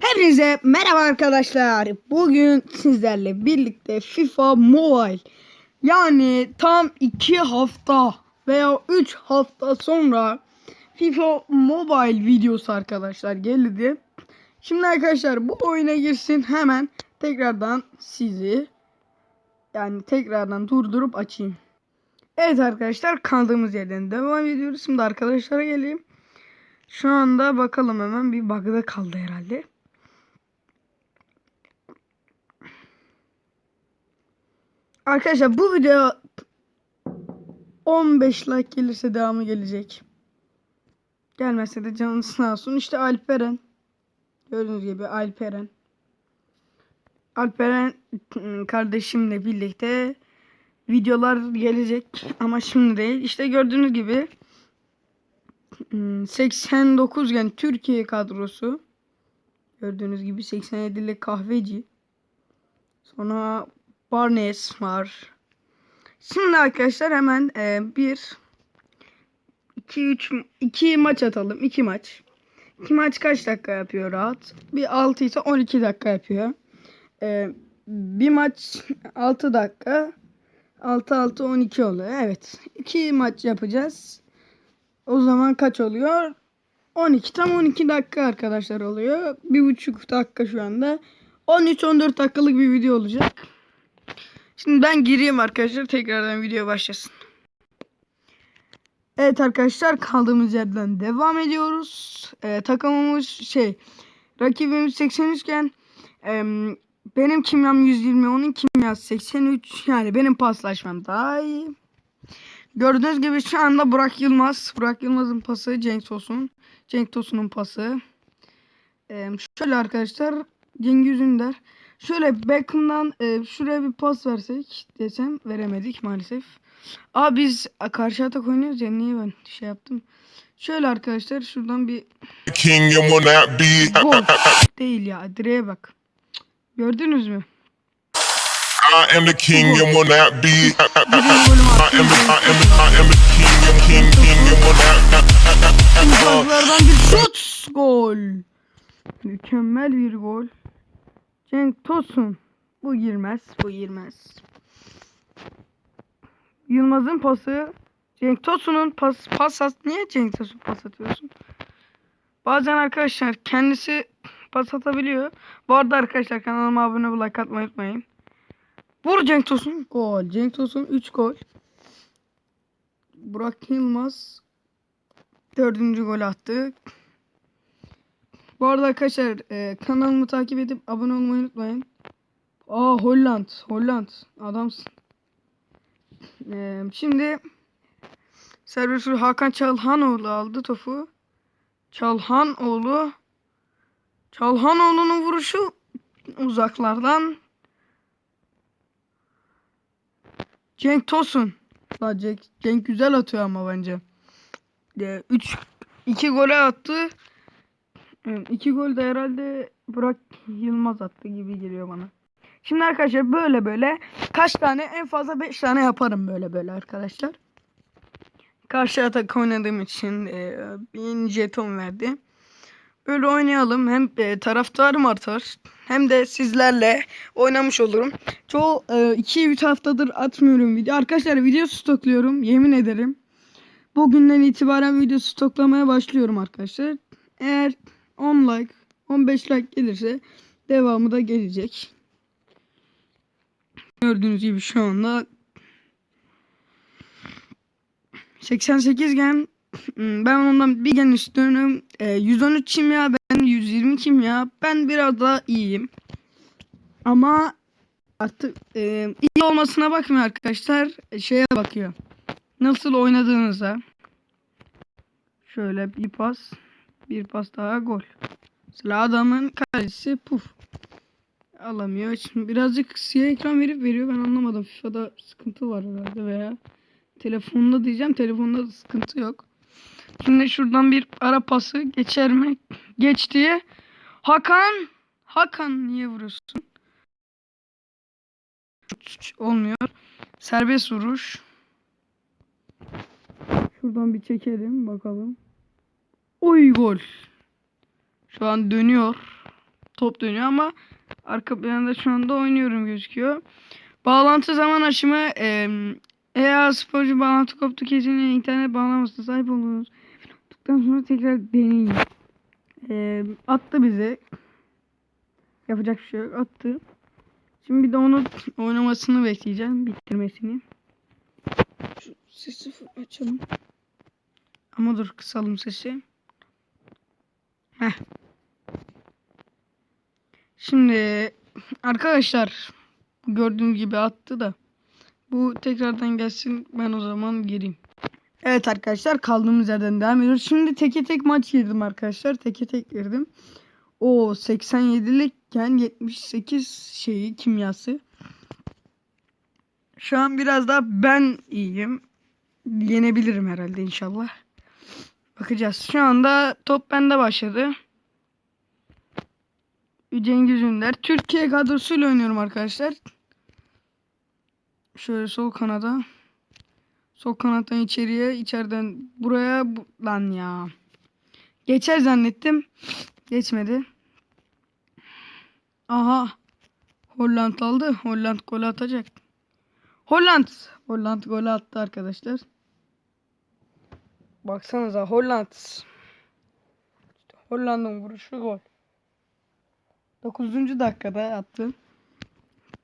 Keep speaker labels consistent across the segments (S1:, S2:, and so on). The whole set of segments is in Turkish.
S1: Hepinize merhaba arkadaşlar. Bugün sizlerle birlikte FIFA Mobile yani tam 2 hafta veya 3 hafta sonra FIFA Mobile videosu arkadaşlar geldi. Şimdi arkadaşlar bu oyuna girsin hemen tekrardan sizi yani tekrardan durdurup açayım. Evet arkadaşlar kaldığımız yerden devam ediyoruz. Şimdi arkadaşlara geleyim. Şu anda bakalım hemen bir bug'da kaldı herhalde. Arkadaşlar bu video 15 like gelirse devamı gelecek. Gelmezse de canınız sağ olsun. İşte Alperen. Gördüğünüz gibi Alperen. Alperen ıı, kardeşimle birlikte videolar gelecek ama şimdi değil. İşte gördüğünüz gibi ıı, 89 yani Türkiye kadrosu. Gördüğünüz gibi 87'li kahveci. Sonra Barnes var. Şimdi arkadaşlar hemen e, bir 2 3 2 maç atalım. 2 maç. 2 maç kaç dakika yapıyor rahat? Bir 6 ise 12 dakika yapıyor. E, bir maç 6 dakika. 6 6 12 oluyor. Evet. 2 maç yapacağız. O zaman kaç oluyor? 12 tam 12 dakika arkadaşlar oluyor. Bir buçuk dakika şu anda. 13-14 dakikalık bir video olacak. Şimdi ben gireyim arkadaşlar. Tekrardan video başlasın. Evet arkadaşlar kaldığımız yerden devam ediyoruz. Ee, takımımız şey rakibimiz 83 iken em, benim kimyam 120 onun kimyası 83 yani benim paslaşmam daha iyi. Gördüğünüz gibi şu anda Burak Yılmaz. Burak Yılmaz'ın pası Cenk Tosun. Cenk Tosun'un pası. Ee, şöyle arkadaşlar Cengiz Ünder. Şöyle Beckham'dan e, şuraya bir pas versek desem veremedik maalesef. Aa biz karşı atak oynuyoruz ya niye ben şey yaptım. Şöyle arkadaşlar şuradan bir gol değil ya direğe bak. Gördünüz mü?
S2: I am the king and will not be. I am the, I am the, I am the king and king, king and will not.
S1: Uzaklardan bir şut gol. Mükemmel bir gol. Cenk Tosun. Bu girmez. Bu girmez. Yılmaz'ın pası. Cenk Tosun'un pas pas at. Niye Cenk Tosun pas atıyorsun? Bazen arkadaşlar kendisi pas atabiliyor. Bu arada arkadaşlar kanalıma abone olup like atmayı unutmayın. Vur Cenk Tosun. Gol. Cenk Tosun 3 gol. Burak Yılmaz dördüncü gol attı. Bu arada arkadaşlar e, kanalımı takip edip abone olmayı unutmayın. Aa Holland. Holland. Adamsın. E, şimdi servis Hakan Çalhanoğlu aldı topu. Çalhanoğlu Çalhanoğlu'nun vuruşu uzaklardan Cenk Tosun. La Cenk, Cenk güzel atıyor ama bence. 3 2 gole attı. İki gol de herhalde Burak Yılmaz attı gibi geliyor bana. Şimdi arkadaşlar böyle böyle kaç tane en fazla 5 tane yaparım böyle böyle arkadaşlar. Karşı atak oynadığım için e, bir jeton verdi. Böyle oynayalım. Hem e, taraftarım artar hem de sizlerle oynamış olurum. Çoğu 2-3 haftadır atmıyorum video. Arkadaşlar video stokluyorum yemin ederim. Bugünden itibaren video stoklamaya başlıyorum arkadaşlar. Eğer 10 like, 15 like gelirse devamı da gelecek. Gördüğünüz gibi şu anda 88 gen hmm, ben ondan bir gen üstünüm. E, 113 kimya ben 120 kimya. Ben biraz daha iyiyim. Ama artık e, iyi olmasına bakmıyor arkadaşlar. Şeye bakıyor. Nasıl oynadığınıza. Şöyle bir pas. Bir pas daha gol. Mesela adamın kalecisi puf. Alamıyor. Şimdi birazcık siyah ekran verip veriyor. Ben anlamadım. FIFA'da sıkıntı var herhalde veya telefonda diyeceğim. Telefonda da sıkıntı yok. Şimdi şuradan bir ara pası geçer mi? Geçti. Hakan. Hakan niye vuruyorsun? Olmuyor. Serbest vuruş. Şuradan bir çekelim bakalım. Oy gol. Şu an dönüyor. top dönüyor ama arka planda şu anda oynuyorum gözüküyor. Bağlantı zaman aşımı e, eğer sporcu bağlantı koptu kesinlikle internet bağlamasına sahip oluruz. Tuttuktan sonra tekrar deneyin. E, attı bize. Yapacak bir şey yok. Attı. Şimdi bir de onu oynamasını bekleyeceğim. Bitirmesini. Şu sesi açalım. Ama dur kısalım sesi. Heh. Şimdi arkadaşlar gördüğünüz gibi attı da bu tekrardan gelsin ben o zaman gireyim. Evet arkadaşlar kaldığımız yerden devam ediyoruz. Şimdi teke tek maç girdim arkadaşlar. Teke tek girdim. O 87'likken 78 şeyi kimyası. Şu an biraz daha ben iyiyim. Yenebilirim herhalde inşallah. Bakacağız. Şu anda top bende başladı. Cengiz Ünder. Türkiye kadrosuyla oynuyorum arkadaşlar. Şöyle sol kanada. Sol kanattan içeriye, içeriden buraya. Bu... Lan ya. Geçer zannettim. Geçmedi. Aha. Holland aldı. Holland gol atacak. Holland. Holland gol attı arkadaşlar. Baksanıza Holland. Hollanda'nın vuruşu gol. 9. dakikada attı.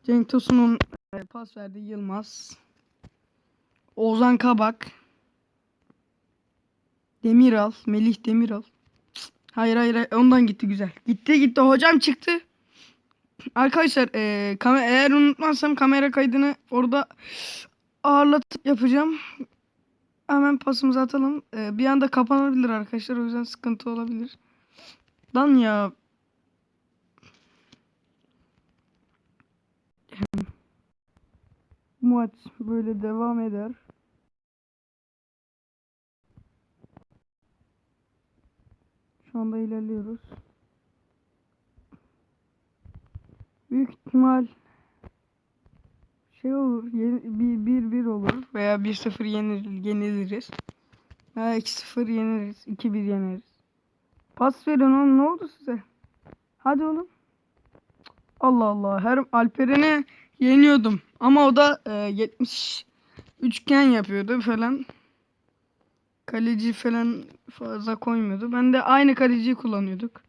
S1: Cenk Tosun'un e, pas verdi Yılmaz. Ozan Kabak. Demiral. Melih Demiral. Hayır hayır ondan gitti güzel. Gitti gitti hocam çıktı. Arkadaşlar e, eğer unutmazsam kamera kaydını orada ağırlatıp yapacağım. Hemen pasımızı atalım. E, bir anda kapanabilir arkadaşlar o yüzden sıkıntı olabilir. Lan ya maç böyle devam eder. Şu anda ilerliyoruz. Büyük ihtimal şey olur. ye- Bir bir bir olur veya 1-0 yenil, yeniliriz. Veya 2-0 yeniriz. 2-1 yeneriz. Pas verin oğlum ne oldu size? Hadi oğlum. Allah Allah. Her Alperen'i yeniyordum. Ama o da e, 70 üçgen yapıyordu falan. Kaleci falan fazla koymuyordu. Ben de aynı kaleciyi kullanıyorduk.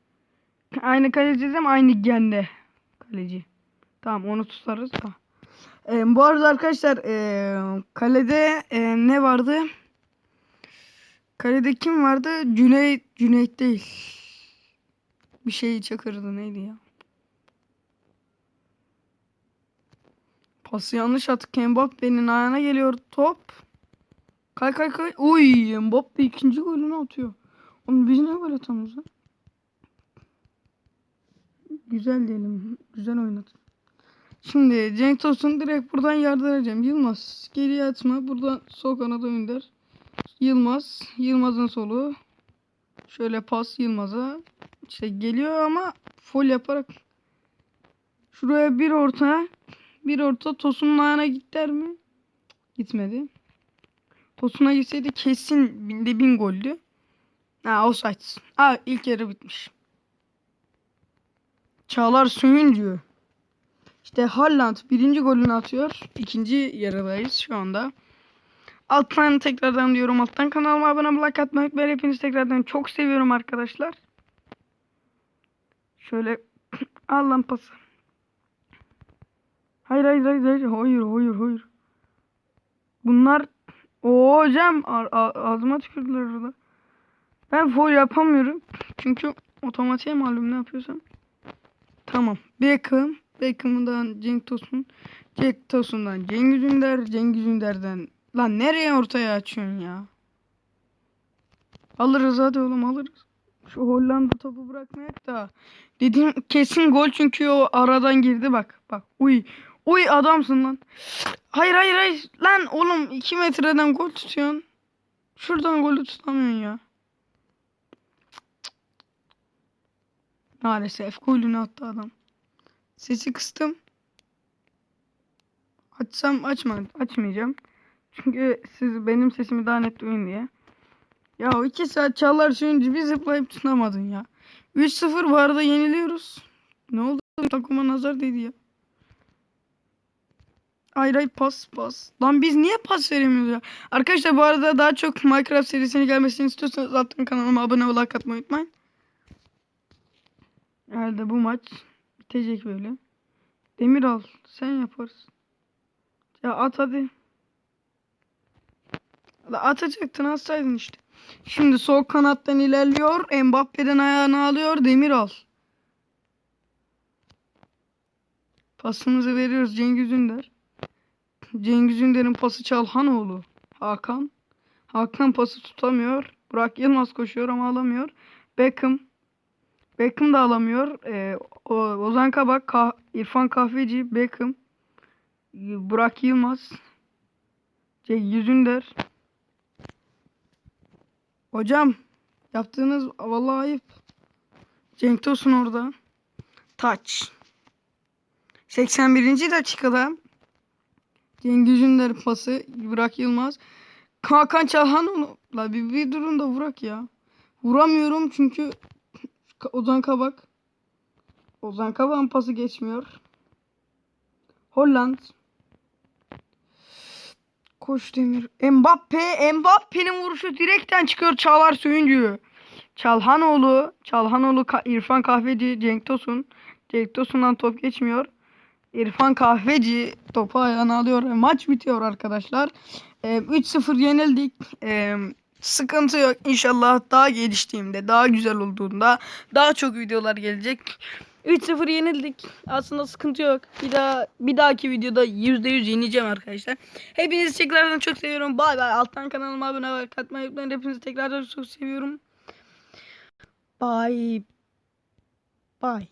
S1: Aynı kaleci dedim aynı gende kaleci. Tamam onu tutarız da. E, bu arada arkadaşlar e, kalede e, ne vardı? Kalede kim vardı? Cüneyt, Cüneyt değil. Bir şey çakırdı neydi ya? Pası yanlış attık. Mbappe'nin ayağına geliyor top. Kay kay kay. Uy Mbappe ikinci golünü atıyor. Oğlum biz ne gol atamıyoruz? Güzel diyelim. Güzel oynadı. Şimdi Cenk Tosun direkt buradan yardıracağım. Yılmaz geriye atma. Buradan sol kanada önder. Yılmaz. Yılmaz'ın solu. Şöyle pas Yılmaz'a. İşte geliyor ama full yaparak. Şuraya bir orta. Bir orta Tosun'un ayağına gider mi? Gitmedi. Tosun'a gitseydi kesin binde bin goldü. Ha offside. Ha ilk yarı bitmiş. Çağlar Söyüncü. İşte Haaland birinci golünü atıyor. İkinci yarıdayız şu anda. Alttan tekrardan diyorum alttan kanalıma abone olmayı like atmayı unutmayın. Hepinizi tekrardan çok seviyorum arkadaşlar. Şöyle al lan pası. Hayır hayır hayır hayır hayır hayır hayır. Bunlar o hocam ağzıma tükürdüler orada. Ben foul yapamıyorum. Çünkü otomatiğe malum ne yapıyorsam. Tamam. Beckham. Beckham'dan Cenk Tosun. Cenk Tosun'dan Cengiz Ünder. Cengiz Ünder'den. Lan nereye ortaya açıyorsun ya? Alırız hadi oğlum alırız. Şu Hollanda topu bırakmayak da. Dedim kesin gol çünkü o aradan girdi bak. Bak uy. Uy adamsın lan. Hayır hayır hayır. Lan oğlum 2 metreden gol tutuyorsun. Şuradan golü tutamıyorsun ya. Maalesef golünü attı adam. Sesi kıstım. Açsam açma, açmayacağım. Çünkü siz benim sesimi daha net duyun diye. Ya iki saat çağlar suyuncu bir zıplayıp tutamadın ya. 3-0 bu arada yeniliyoruz. Ne oldu? Takıma nazar değdi ya. Hayır hayır pas pas. Lan biz niye pas veremiyoruz ya? Arkadaşlar bu arada daha çok Minecraft serisinin gelmesini istiyorsanız zaten kanalıma abone ol like atmayı unutmayın. Herhalde bu maç bitecek böyle. Demir al. Sen yaparsın. Ya at hadi. Atacaktın atsaydın işte. Şimdi sol kanattan ilerliyor. Mbappe'den ayağını alıyor. Demir al. Pasımızı veriyoruz Cengiz Ünder. Cengiz Ünder'in pası Çalhanoğlu. Hakan. Hakan pası tutamıyor. Burak Yılmaz koşuyor ama alamıyor. Beckham. Beckham da alamıyor. Ee, Ozan Kabak, Kah- İrfan Kahveci, Beckham. Burak Yılmaz. Cengiz Ünder. Hocam yaptığınız vallahi ayıp. Cenk Tosun orada. Taç. 81. dakikada Cengiz Ünder pası Burak Yılmaz. Hakan Çalhanoğlu. La bir, bir durun da vurak ya. Vuramıyorum çünkü Ozan Kabak. Ozan Kabak'ın pası geçmiyor. Holland. Koş Demir. Mbappe. Mbappe'nin vuruşu direkten çıkıyor Çağlar Söyüncü. Çalhanoğlu. Çalhanoğlu Ka- İrfan Kahveci. Cenk Tosun. Cenk Tosun'dan top geçmiyor. İrfan Kahveci topu ayağına alıyor. Maç bitiyor arkadaşlar. Ee, 3-0 yenildik. Ee, sıkıntı yok. İnşallah daha geliştiğimde, daha güzel olduğunda daha çok videolar gelecek. 3-0 yenildik. Aslında sıkıntı yok. Bir daha bir dahaki videoda %100 yeneceğim arkadaşlar. Hepinizi tekrardan çok seviyorum. Bay bay. Alttan kanalıma abone olmayı, katmayı unutmayın. Hepinizi tekrardan çok seviyorum. Bye. Bye.